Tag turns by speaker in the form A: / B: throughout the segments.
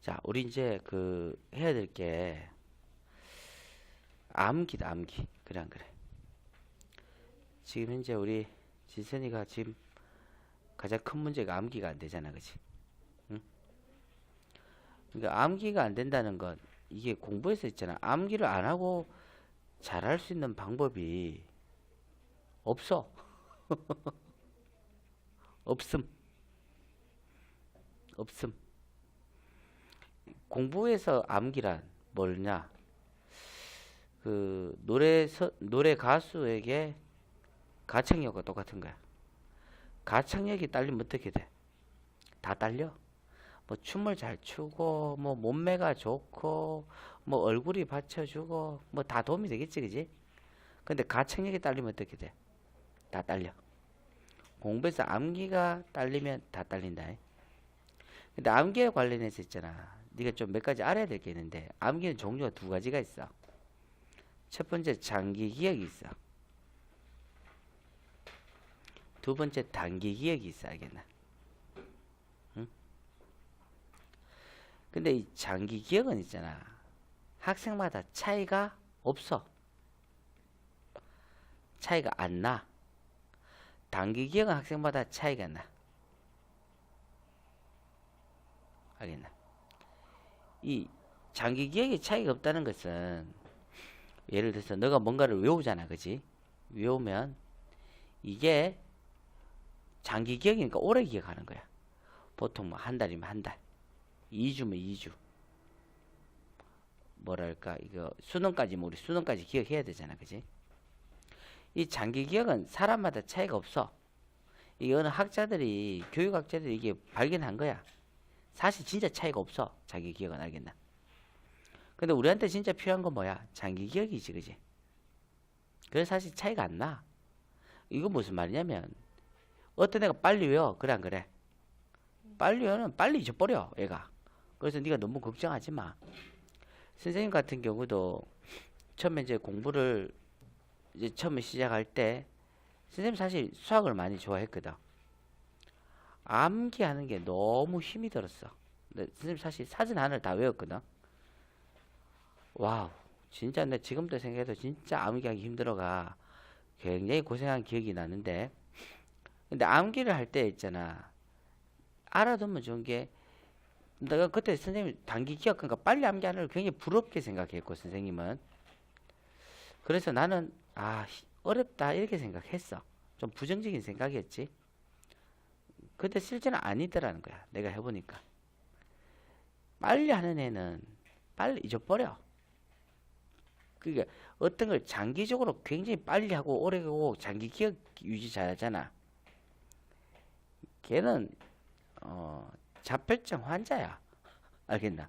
A: 자, 우리 이제 그 해야 될 게 암기다, 암기. 그래 안 그래? 지금 현재 우리 지선이가 지금 가장 큰 문제가 암기가 안 되잖아, 그치? 응? 그러니까 암기가 안 된다는 건 이게 공부에서 있잖아. 암기를 안 하고 잘할 수 있는 방법이 없어. 없음. 없음. 공부에서 암기란 뭐냐? 그 노래 서, 노래 가수에게 가창력과 똑같은 거야. 가창력이 딸리면 어떻게 돼? 다 딸려. 뭐 춤을 잘 추고 뭐 몸매가 좋고 뭐 얼굴이 받쳐주고 뭐 다 도움이 되겠지, 그지? 근데 가창력이 딸리면 어떻게 돼? 다 딸려. 공부에서 암기가 딸리면 다 딸린다. 근데 암기에 관련해서 있잖아. 네가 좀 몇 가지 알아야 될 게 있는데 암 기는 종류가 두 가지가 있어. 첫 번째 장기 기억이 있어. 두 번째 단기 기억이 있어. 알겠나? 응? 근데 이 장기 기억은 있잖아. 학생마다 차이가 없어. 차이가 안 나. 단기 기억은 학생마다 차이가 나. 알겠나? 이 장기 기억에 차이가 없다는 것은 예를 들어서 너가 뭔가를 외우잖아, 그지? 외우면 이게 장기 기억이니까 오래 기억하는 거야. 보통 뭐 한 달이면 한 달, 2주면 2주. 뭐랄까 이거 수능까지 뭐 우리 수능까지 기억해야 되잖아, 그지? 이 장기 기억은 사람마다 차이가 없어. 이 어느 학자들이 교육학자들이 이게 발견한 거야. 사실 진짜 차이가 없어. 자기 기억은 알겠나? 근데 우리한테 진짜 필요한 건 뭐야? 장기 기억이지, 그지? 그래서 사실 차이가 안 나. 이거 무슨 말이냐면 어떤 애가 빨리 외워. 그래 안 그래? 빨리 외우는 빨리 잊어버려, 애가. 그래서 네가 너무 걱정하지 마. 선생님 같은 경우도 처음에 이제 공부를 이제 처음에 시작할 때 선생님 사실 수학을 많이 좋아했거든. 암기하는 게 너무 힘이 들었어. 근데 선생님 사실 사진 하나를 다 외웠거든. 와우, 진짜 내 지금도 생각해도 진짜 암기하기 힘들어가 굉장히 고생한 기억이 나는데, 근데 암기를 할 때 있잖아. 알아두면 좋은 게, 내가 그때 선생님 단기 기억하니까 빨리 암기하는 걸 굉장히 부럽게 생각했고, 선생님은. 그래서 나는, 아, 히- 어렵다, 이렇게 생각했어. 좀 부정적인 생각이었지. 근데 실제는 아니더라는 거야. 내가 해보니까. 빨리 하는 애는 빨리 잊어버려. 그게 어떤 걸 장기적으로 굉장히 빨리 하고 오래 하고 장기 기억 유지 잘하잖아. 걔는 어, 자폐증 환자야. 알겠나?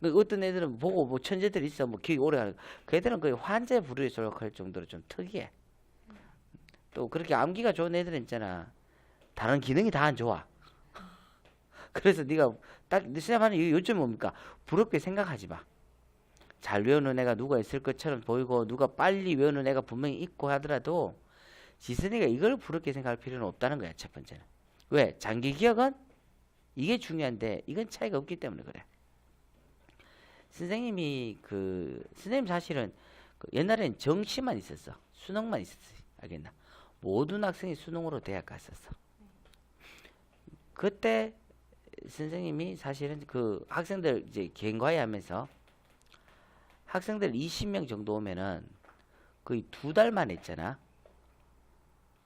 A: 그 어떤 애들은 보고 뭐 천재들 있어 뭐 기억이 오래 그 애들은 거의 환자에 부르에 속할 정도로 좀 특이해. 또 그렇게 암기가 좋은 애들은 있잖아. 다른 기능이 다 안 좋아. 그래서 네가 딱 생각하는 이 요점 뭡니까? 부럽게 생각하지 마. 잘 외우는 애가 누가 있을 것처럼 보이고 누가 빨리 외우는 애가 분명히 있고 하더라도 지선이가 이걸 부럽게 생각할 필요는 없다는 거야. 첫 번째는. 왜? 장기 기억은 이게 중요한데 이건 차이가 없기 때문에 그래. 선생님이 그 선생님 사실은 그 옛날엔 정시만 있었어. 수능만 있었어. 알겠나? 모든 학생이 수능으로 대학 갔었어. 그때 선생님이 사실은 그 학생들 이제 갱과외 하면서 학생들 20명 정도 오면은 거의 두 달만 했잖아.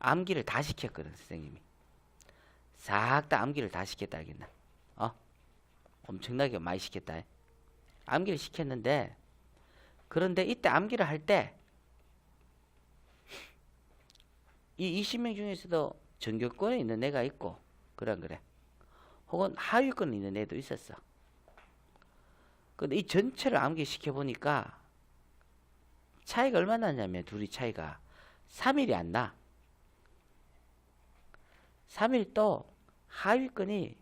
A: 암기를 다 시켰거든, 선생님이. 싹 다 암기를 다 시켰다, 알겠나? 어? 엄청나게 많이 시켰다. 암기를 시켰는데, 그런데 이때 암기를 할 때, 이 20명 중에서도 전교권에 있는 애가 있고, 안 그래? 혹은 하위권에 있는 애도 있었어. 근데 이 전체를 암기시켜 보니까 차이가 얼마나 나냐면 둘이 차이가 3일이 안 나. 3일 또 하위권이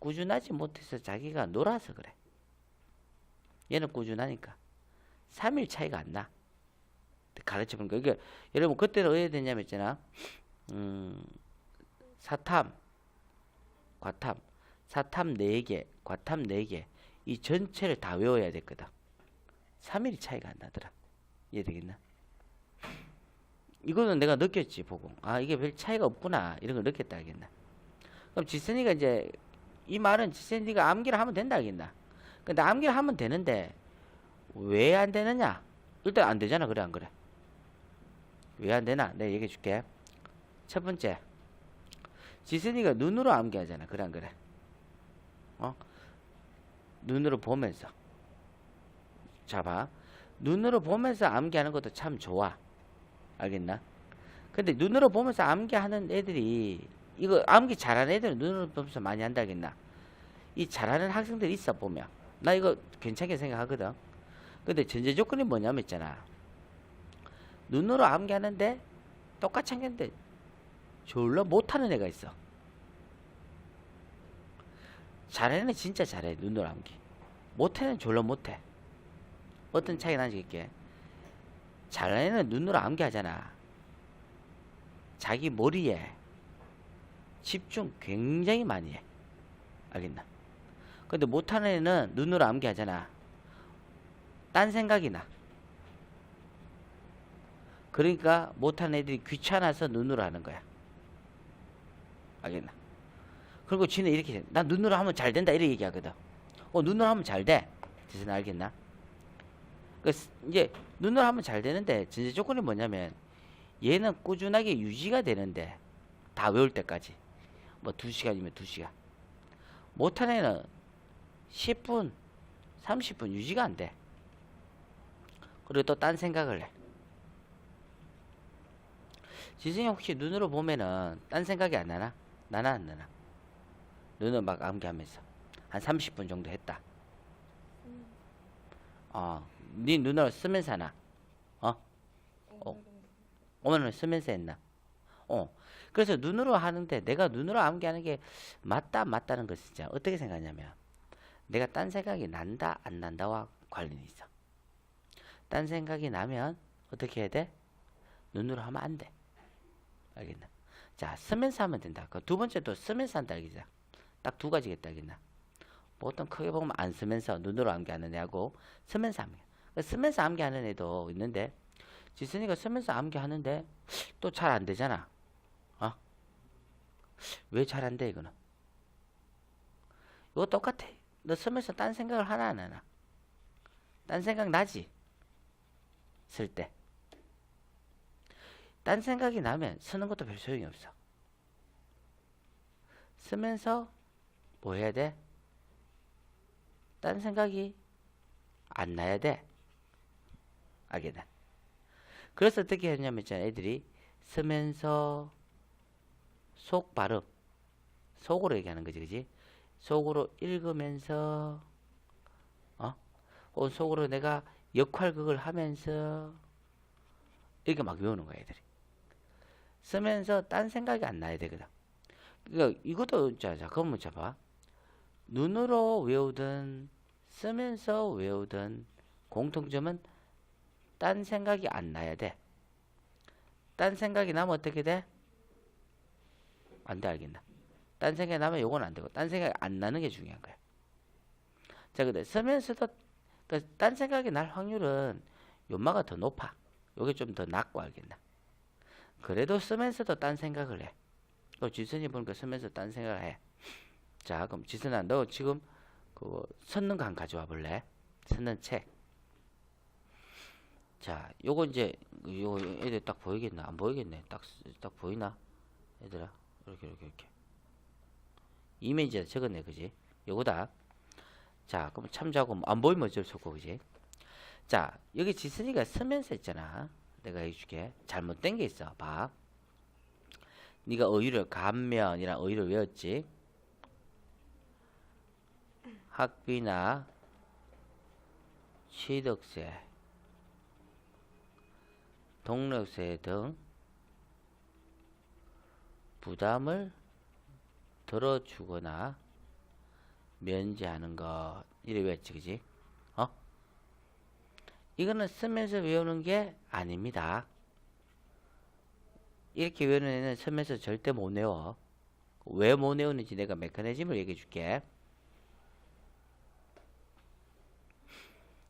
A: 꾸준하지 못해서 자기가 놀아서 그래. 얘는 꾸준하니까. 3일 차이가 안 나. 가르쳐 보니까. 이게, 여러분, 그때는 어떻게 됐냐면 있잖아. 음, 사탐, 과탐, 사탐 4개, 과탐 4개, 이 전체를 다 외워야 됐거든. 3일이 차이가 안 나더라. 이해되겠나? 이거는 내가 느꼈지 보고 아 이게 별 차이가 없구나 이런 걸 느꼈다 알겠나? 그럼 지선이가 이제 이 말은 지선이가 암기를 하면 된다 알겠나? 근데 암기를 하면 되는데 왜 안 되느냐? 일단 안 되잖아 그래 안 그래? 왜 안 되나? 내가 얘기해 줄게. 첫 번째 지선이가 눈으로 암기하잖아 그래 안 그래? 어? 눈으로 보면서 자 봐 눈으로 보면서 암기하는 것도 참 좋아 알겠나? 근데 눈으로 보면서 암기하는 애들이 이거 암기 잘하는 애들은 눈으로 보면서 많이 한다 알겠나? 이 잘하는 학생들이 있어 보면 나 이거 괜찮게 생각하거든 근데 전제 조건이 뭐냐면 있잖아 눈으로 암기하는데 똑같이 하는데 졸라 못하는 애가 있어. 잘하는 애는 진짜 잘해 눈으로 암기. 못하는 애는 졸라 못해. 어떤 차이 나는지 있게 잘하는 애는 눈으로 암기하잖아. 자기 머리에 집중 굉장히 많이 해. 알겠나? 근데 못하는 애는 눈으로 암기하잖아. 딴 생각이 나. 그러니까 못하는 애들이 귀찮아서 눈으로 하는 거야 알겠나? 그리고 지는 이렇게 해. 나 눈으로 하면 잘 된다 이렇게 얘기하거든. 어 눈으로 하면 잘 돼. 지는 알겠나? 그 이제 눈으로 하면 잘 되는데 전제 조건이 뭐냐면 얘는 꾸준하게 유지가 되는데 다 외울 때까지. 뭐 2시간이면 2시간. 못하는 애는 10분 30분 유지가 안 돼. 그리고 또 딴 생각을 해. 지승이 혹시 눈으로 보면은 딴 생각이 안 나나? 나나 안 나나? 눈을 막 암기하면서 한 30분 정도 했다 어, 네 눈으로 쓰면서 하나 어? 어. 오늘은 쓰면서 했나? 어. 그래서 눈으로 하는데 내가 눈으로 암기하는 게 맞다 안 맞다는 것은 진짜 어떻게 생각하냐면 내가 딴 생각이 난다 안 난다와 관련이 있어. 딴 생각이 나면 어떻게 해야 돼? 눈으로 하면 안 돼. 알겠나? 자, 쓰면서 하면 된다. 그 두 번째도 쓰면서 한다 알겠냐? 딱두 가지겠다 알겠나? 보통 크게 보면 안 쓰면서 눈으로 암기하는 애하고 쓰면서 암기. 그 쓰면서 암기하는 애도 있는데 지순이가 쓰면서 암기하는데 또 잘 안 되잖아. 어? 왜 잘 안 돼 이거는? 이거 똑같아. 너 쓰면서 딴 생각을 하나 안 하나? 딴 생각 나지? 쓸 때. 딴 생각이 나면 쓰는 것도 별 소용이 없어. 쓰면서 뭐 해야 돼? 딴 생각이 안 나야 돼. 알겠나? 그래서 어떻게 했냐면 있잖아 애들이 쓰면서 속 발음 속으로 얘기하는 거지 그지 속으로 읽으면서 어 속으로 내가 역할극을 하면서 이렇게 막 외우는 거야 애들이 쓰면서 딴 생각이 안 나야 되거든 그러니까 이것도 자, 자 그건 뭐 잡아 눈으로 외우든 쓰면서 외우든 공통점은 딴 생각이 안 나야 돼. 딴 생각이 나면 어떻게 돼? 안 돼, 알겠나? 딴 생각이 나면 요건 안 되고, 딴 생각이 안 나는 게 중요한 거야. 자, 근데 쓰면서도, 그딴 생각이 날 확률은 요마가 더 높아. 요게 좀 더 낮고 알겠나? 그래도 쓰면서도 딴 생각을 해. 또 지선이 보니까 쓰면서 딴 생각을 해. 자, 그럼 지선아, 너 지금 그거한 가져와 볼래? 섰는 책. 자, 요거 이제 요거 애들 딱 보이겠나? 안 보이겠네. 딱 딱 보이나? 얘들아. 이렇게 이렇게 이렇게. 이미지에 적었네. 그지? 요거다. 자, 그럼 참조하고 뭐안 보이면 어쩔 수 없고 그지? 자, 여기 지선이가 쓰면서 있잖아. 내가 해줄게. 잘못된 게 있어. 봐. 네가 어휘를 감면이랑 어휘를 외웠지? 학비나 취득세 동력세 등 부담을 덜어주거나 면제하는 것 이래 외웠지 그지? 어? 이거는 쓰면서 외우는 게 아닙니다. 이렇게 외우는 애는 쓰면서 절대 못 외워. 왜 못 외우는지 내가 메커니즘을 얘기해 줄게.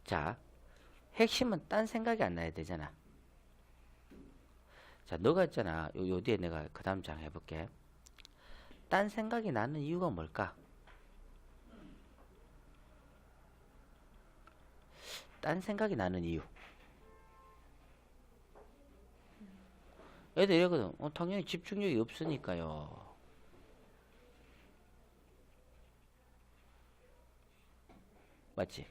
A: 자, 핵심은 딴 생각이 안 나야 되잖아. 자, 너가 있잖아. 요, 요 뒤에 내가 그 다음 장 해볼게. 딴 생각이 나는 이유가 뭘까? 딴 생각이 나는 이유. 애들 이러거든. 어, 당연히 집중력이 없으니까요. 맞지?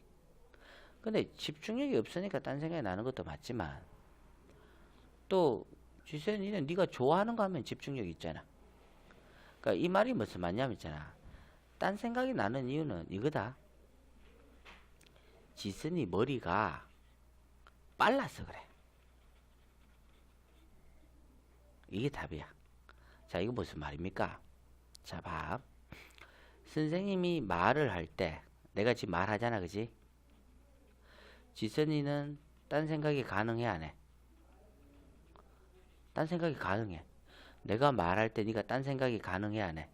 A: 근데 집중력이 없으니까 딴 생각이 나는 것도 맞지만 또 지선이는 네가 좋아하는 거 하면 집중력 있잖아. 그러니까 이 말이 무슨 말냐면 있잖아. 딴 생각이 나는 이유는 이거다. 지선이 머리가 빨라서 그래. 이게 답이야. 자, 이거 무슨 말입니까? 자, 봐. 선생님이 말을 할 때, 내가 지금 말하잖아, 그지? 지선이는 딴 생각이 가능해, 안 해? 딴 생각이 가능해. 내가 말할 때 네가 딴 생각이 가능해, 안 해?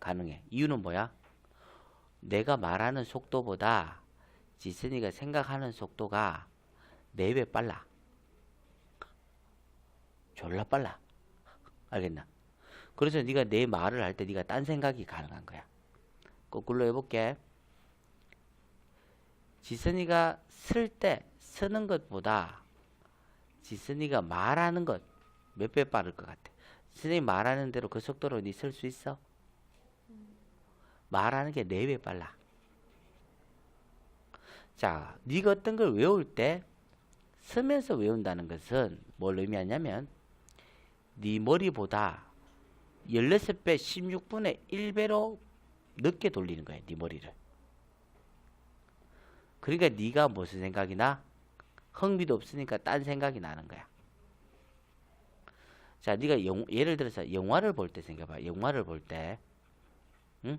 A: 가능해. 이유는 뭐야? 내가 말하는 속도보다 지선이가 생각하는 속도가 4배 빨라. 졸라 빨라. 알겠나? 그래서 네가 내 말을 할 때 네가 딴 생각이 가능한 거야. 거꾸로 해볼게. 지선이가 쓸 때 쓰는 것보다 지선이가 말하는 것 몇 배 빠를 것 같아. 선생님 말하는 대로 그 속도로 네 쓸 수 있어? 말하는 게 네 배 빨라. 자, 네가 어떤 걸 외울 때 쓰면서 외운다는 것은 뭘 의미하냐면 네 머리보다 16배 16분의 1배로 늦게 돌리는 거야. 네 머리를. 그러니까 네가 무슨 생각이 나? 흥미도 없으니까 딴 생각이 나는 거야. 자, 네가 영, 예를 들어서 영화를 볼 때 생각해봐. 영화를 볼 때, 응?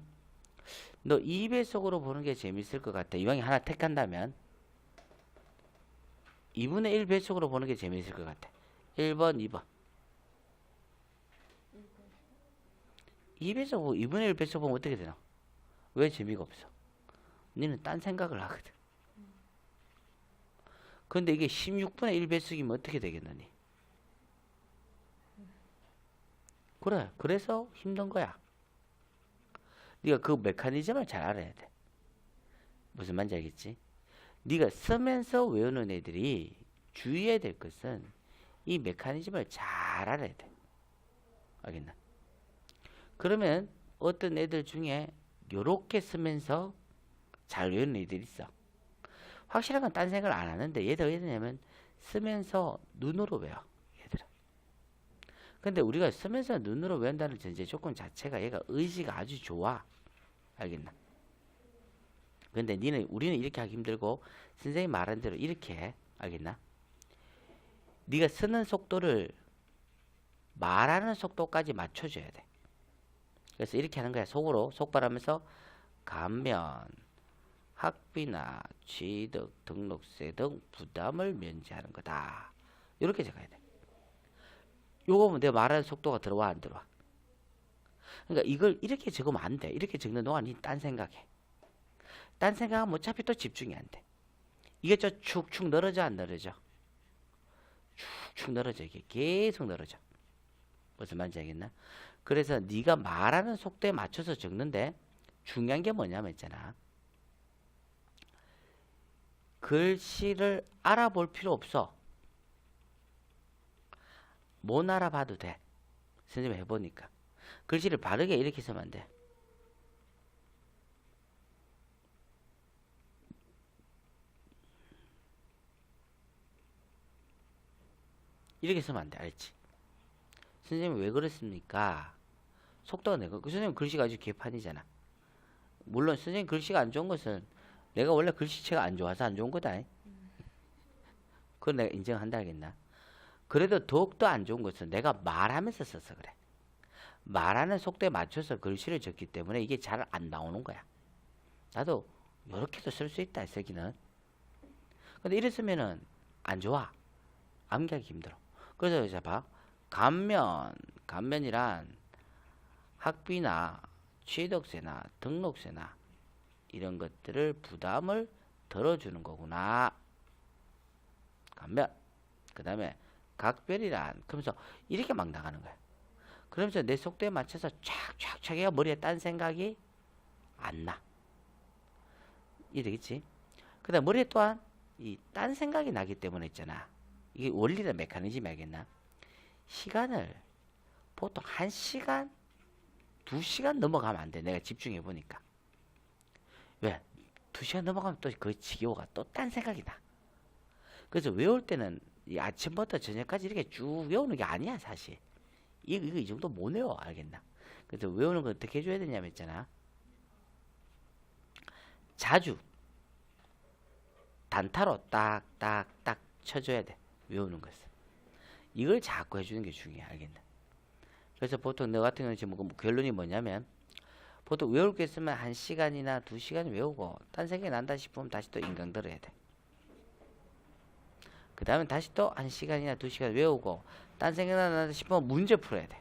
A: 너 2배속으로 보는 게 재밌을 것 같아. 이왕에 하나 택한다면 2분의 1배속으로 보는 게 재밌을 것 같아. 1번, 2번. 2배속, 2분의 1 배속 보면 어떻게 되나? 왜 재미가 없어? 너는 딴 생각을 하거든. 근데 이게 16분의 1 배속이면 어떻게 되겠느니? 그래, 그래서 힘든 거야. 네가 그 메커니즘을 잘 알아야 돼. 무슨 말인지 알겠지? 네가 쓰면서 외우는 애들이 주의해야 될 것은 이 메커니즘을 잘 알아야 돼. 알겠나? 그러면 어떤 애들 중에 요렇게 쓰면서 잘 외우는 애들이 있어. 확실한 건 딴 생각을 안 하는데 얘들 왜 되냐면 쓰면서 눈으로 외워. 얘들은. 근데 우리가 쓰면서 눈으로 외운다는 전제 조건 자체가 얘가 의지가 아주 좋아. 알겠나? 근데 니는 우리는 이렇게 하기 힘들고 선생님 말한 대로 이렇게 해. 알겠나? 네가 쓰는 속도를 말하는 속도까지 맞춰줘야 돼. 그래서 이렇게 하는 거야. 속으로 속발하면서 감면, 학비나 취득, 등록세 등 부담을 면제하는 거다. 이렇게 적어야 돼. 요거 보면 내가 말하는 속도가 들어와 안 들어와? 그러니까 이걸 이렇게 적으면 안 돼. 이렇게 적는 동안 니딴 생각해. 딴 생각하면 어차피 또 집중이 안 돼. 이게 저 축축 늘어져 안 늘어져? 축축 늘어져 이게 계속 늘어져. 무슨 말인지 알겠나? 그래서 네가 말하는 속도에 맞춰서 적는데 중요한 게 뭐냐면 있잖아. 글씨를 알아볼 필요 없어. 못 알아봐도 돼. 선생님 해보니까. 글씨를 바르게 이렇게 쓰면 안 돼. 이렇게 쓰면 안 돼. 알지? 선생님 왜 그랬습니까? 속도가 내가 그 선생님 글씨가 아주 개판이잖아. 물론 선생님 글씨가 안 좋은 것은 내가 원래 글씨체가 안 좋아서 안 좋은 거다. 그건 내가 인정한다 알겠나? 그래도 더욱더 안 좋은 것은 내가 말하면서 써서 그래. 말하는 속도에 맞춰서 글씨를 적기 때문에 이게 잘 안 나오는 거야. 나도 이렇게도 쓸 수 있다, 쓰기는. 근데 이랬으면은 안 좋아. 암기하기 힘들어. 그래서 이제 봐. 감면, 감면이란 학비나 취득세나 등록세나 이런 것들을 부담을 들어주는 거구나. 반면 그 다음에 각별이란 그러면서 이렇게 막 나가는 거야. 그러면서 내 속도에 맞춰서 촥촥촥 해야 머리에 딴 생각이 안 나. 이러겠지. 그 다음 머리에 또한 이 딴 생각이 나기 때문에 있잖아. 이게 원리는 메커니즘이 알겠나? 시간을 보통 한 시간, 두 시간 넘어가면 안 돼. 내가 집중해 보니까. 왜? 두 시간 넘어가면 또 거의 지겨워가 또 딴 생각이 나. 그래서 외울 때는 이 아침부터 저녁까지 이렇게 쭉 외우는 게 아니야, 사실. 이거, 이거 이 정도 못 외워, 알겠나? 그래서 외우는 거 어떻게 해줘야 되냐면 있잖아. 자주 단타로 딱딱딱 쳐줘야 돼. 외우는 것을. 이걸 자꾸 해주는 게 중요해, 알겠나? 그래서 보통 너 같은 경우는 지금 뭐 결론이 뭐냐면 보통 외울 게 있으면 한 시간이나 두 시간 외우고 딴 생각이 난다 싶으면 다시 또 인강 들어야 돼. 그 다음에 다시 또 한 시간이나 두 시간 외우고 딴 생각 난다 싶으면 문제 풀어야 돼.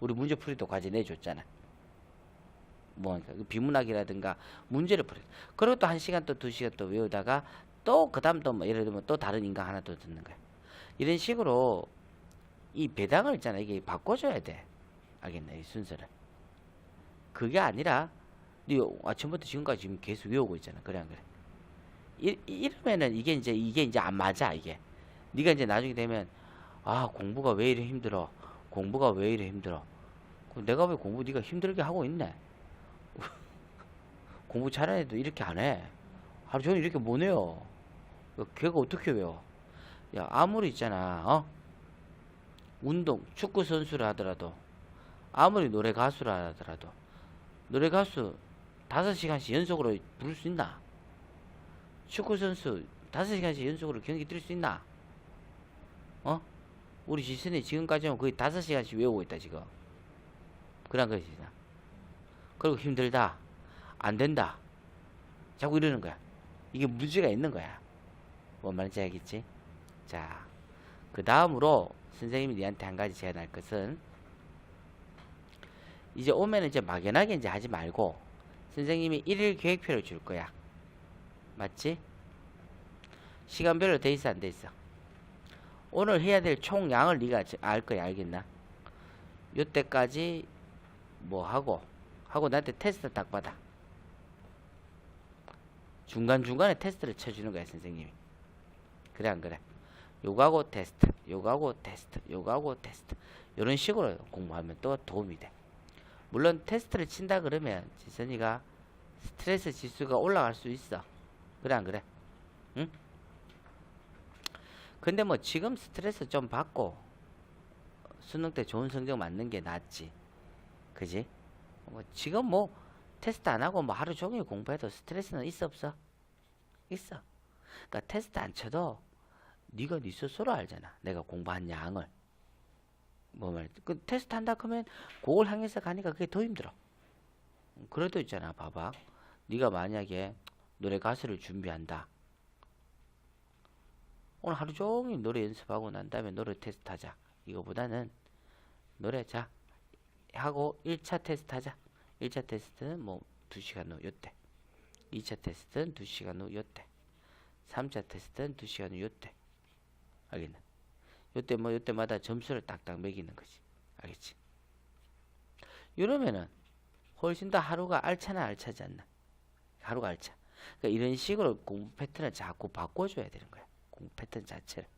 A: 우리 문제 풀이도 과제 내줬잖아. 뭐그 비문학이라든가 문제를 풀어. 그리고 또 한 시간 또 두 시간 또 외우다가 또 그 다음 또 뭐 예를 들면 또 다른 인강 하나 또 듣는 거야. 이런 식으로 이 배당을 있잖아 이게 바꿔줘야 돼. 알겠네 이 순서를. 그게 아니라 네 아침부터 지금까지 지금 계속 외우고 있잖아. 그래 안 그래? 이, 이러면은 이게 이제 이게 이제 안 맞아 이게. 네가 이제 나중에 되면 아 공부가 왜 이래 힘들어. 공부가 왜 이래 힘들어. 그럼 내가 왜 공부 네가 힘들게 하고 있네. 공부 잘하는 애도 이렇게 안 해. 하루 종일 이렇게 못 외워. 그 걔가 어떻게 외워? 야, 아무리 있잖아, 어? 운동, 축구 선수를 하더라도, 아무리 노래 가수를 하더라도, 노래 가수 다섯 시간씩 연속으로 부를 수 있나? 축구 선수 다섯 시간씩 연속으로 경기 뛸 수 있나? 어? 우리 지선이 지금까지는 거의 다섯 시간씩 외우고 있다, 지금. 그런 것이잖아. 그리고 힘들다. 안 된다. 자꾸 이러는 거야. 이게 문제가 있는 거야. 뭔 말인지 알겠지? 자, 그 다음으로 선생님이 니한테 한 가지 제안할 것은 이제 오면은 이제 막연하게 이제 하지 말고 선생님이 일일 계획표를 줄 거야. 맞지? 시간별로 돼 있어 안 돼 있어? 오늘 해야 될총 양을 네가 알 거야 알겠나? 요때까지 뭐 하고 하고 나한테 테스트 딱 받아. 중간중간에 테스트를 쳐주는 거야 선생님이 그래 안 그래 요거하고 테스트 요거하고 테스트 요거하고 테스트 이런 식으로 공부하면 또 도움이 돼 물론 테스트를 친다 그러면 지선이가 스트레스 지수가 올라갈 수 있어 그래 안 그래 응? 근데 뭐 지금 스트레스 좀 받고 수능 때 좋은 성적 맞는 게 낫지 그지 뭐 지금 뭐 테스트 안 하고 뭐 하루 종일 공부해도 스트레스는 있어 없어? 있어. 그러니까 테스트 안 쳐도 네가 네 스스로 알잖아. 내가 공부한 양을. 뭐 말이지? 그 테스트 한다 그러면 그걸 향해서 가니까 그게 더 힘들어. 그래도 있잖아. 봐봐. 네가 만약에 노래 가수를 준비한다. 오늘 하루 종일 노래 연습하고 난 다음에 노래 테스트 하자. 이거보다는 노래 자 하고 1차 테스트 하자. 1차 테스트는 뭐 2시간 후 요때 2차 테스트는 2시간 후 요때 3차 테스트는 2시간 후 요때 알겠나? 요때 뭐 요때마다 점수를 딱딱 매기는 거지 알겠지? 이러면은 훨씬 더 하루가 알차나 알차지 않나? 하루가 알차 그러니까 이런 식으로 공부 패턴을 자꾸 바꿔줘야 되는 거야 공부 패턴 자체를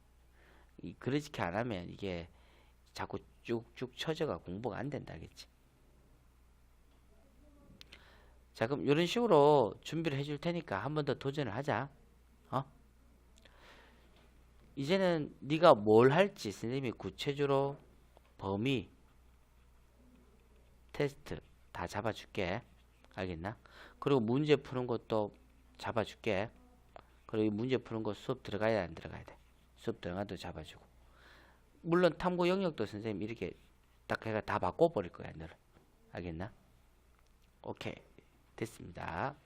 A: 이, 그렇게 안 하면 이게 자꾸 쭉쭉 쳐져가 공부가 안 된다 알겠지? 자 그럼 이런 식으로 준비를 해줄 테니까 한 번 더 도전을 하자 어? 이제는 네가 뭘 할지 선생님이 구체적으로 범위 테스트 다 잡아줄게 알겠나? 그리고 문제 푸는 것도 잡아줄게 그리고 이 문제 푸는 거 수업 들어가야 안 들어가야 돼 수업 들어가도 잡아주고 물론 탐구 영역도 선생님 이렇게 딱 해가 다 바꿔버릴 거야 너를 알겠나? 오케이 됐습니다.